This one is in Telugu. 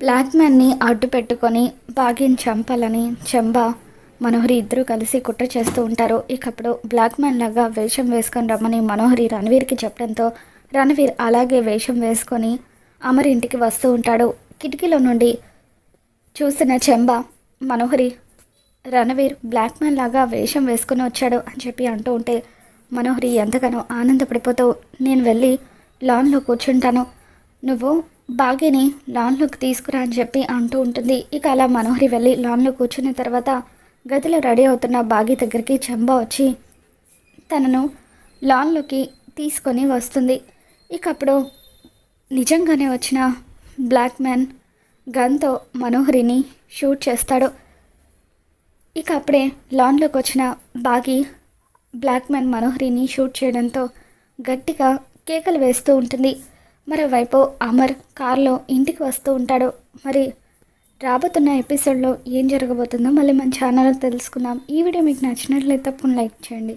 బ్లాక్ మ్యాన్ని అడ్డు పెట్టుకొని బాగిని చంపాలని చెంబ మనోహరి ఇద్దరు కలిసి కుట్ర చేస్తూ ఉంటారు. ఇకప్పుడు బ్లాక్ మ్యాన్ లాగా వేషం వేసుకొని రమ్మని మనోహరి రణవీర్కి చెప్పడంతో రణవీర్ అలాగే వేషం వేసుకొని అమర్ ఇంటికి వస్తూ ఉంటాడు. కిటికీలో నుండి చూసిన చెంబ మనోహరి రణవీర్ బ్లాక్ మ్యాన్ లాగా వేషం వేసుకొని వచ్చాడు అని చెప్పి అంటూ ఉంటే మనోహరి ఎంతగానో ఆనందపడిపోతూ నేను వెళ్ళి లాన్లో కూర్చుంటాను. నువ్వు బాగిని లాన్లోకి తీసుకురా అని చెప్పి అంటూ ఉంటుంది. ఇక అలా మనోహరి వెళ్ళి లాన్లో కూర్చున్న తర్వాత గదిలో రెడీ అవుతున్న బాగి దగ్గరికి చెంబ వచ్చి తనను లాన్లోకి తీసుకొని వస్తుంది. ఇక అప్పుడు నిజంగానే వచ్చిన బ్లాక్ మ్యాన్ గన్తో మనోహరిని షూట్ చేస్తాడు. ఇక అప్పుడే లాన్లోకి వచ్చిన బాగి బ్లాక్ మ్యాన్ మనోహరిని షూట్ చేయడంతో గట్టిగా కేకలు వేస్తూ ఉంటుంది. మరోవైపు అమర్ కారులో ఇంటికి వస్తూ ఉంటాడు. మరి రాబోతున్న ఎపిసోడ్లో ఏం జరగబోతుందో మళ్ళీ మన ఛానల్లో తెలుసుకుందాం. ఈ వీడియో మీకు నచ్చినట్లయితే తప్పకుండా లైక్ చేయండి.